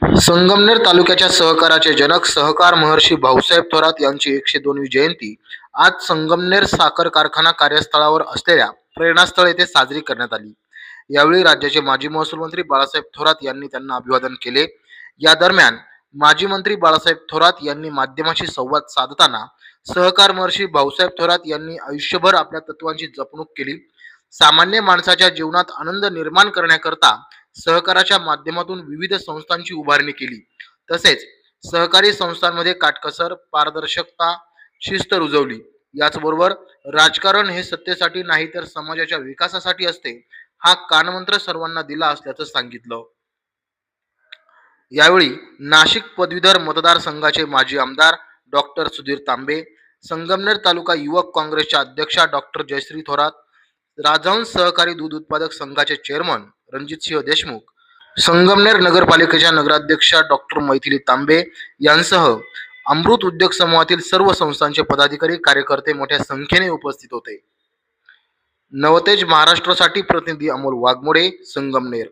संगमनेर तालुक्याच्या सहकाराचे जनक सहकार महर्षी भाऊसाहेब थोरात यांची एकशे दोनवी जयंती आज संगमनेर साखर कारखाना कार्यस्थळावर असलेल्या प्रेरणास्थळ येथे साजरी करण्यात आली. यावेळी राज्याचे माजी महसूल मंत्री बाळासाहेब थोरात यांनी त्यांना अभिवादन केले. या दरम्यान माजी मंत्री बाळासाहेब थोरात यांनी माध्यमाशी संवाद साधताना सहकार महर्षी भाऊसाहेब थोरात यांनी आयुष्यभर आपल्या तत्वांची जपणूक केली. सामान्य माणसाच्या जीवनात आनंद निर्माण करण्याकरता सहकाराच्या माध्यमातून विविध संस्थांची उभारणी केली. तसेच सहकारी संस्थांमध्ये काटकसर पारदर्शकता शिस्त रुजवली. याचबरोबर राजकारण हे सत्तेसाठी नाही तर समाजाच्या विकासासाठी असते हा कानमंत्र सर्वांना दिला असल्याचं सांगितलं. यावेळी नाशिक पदवीधर मतदारसंघाचे माजी आमदार डॉक्टर सुधीर तांबे संगमनेर तालुका युवक काँग्रेसच्या अध्यक्षा डॉक्टर जयश्री थोरात राजहंस सहकारी दूध उत्पादक संघाचे चेअरमन रणजितसिंह देशमुख. संगमनेर नगरपालिकेच्या नगराध्यक्षा डॉक्टर मैथिली तांबे यांसह अमृत उद्योग समूहातील सर्व संस्थांचे पदाधिकारी कार्यकर्ते मोठ्या संख्येने उपस्थित होते. नवतेज महाराष्ट्रासाठी प्रतिनिधी अमोल वाघमोडे संगमनेर.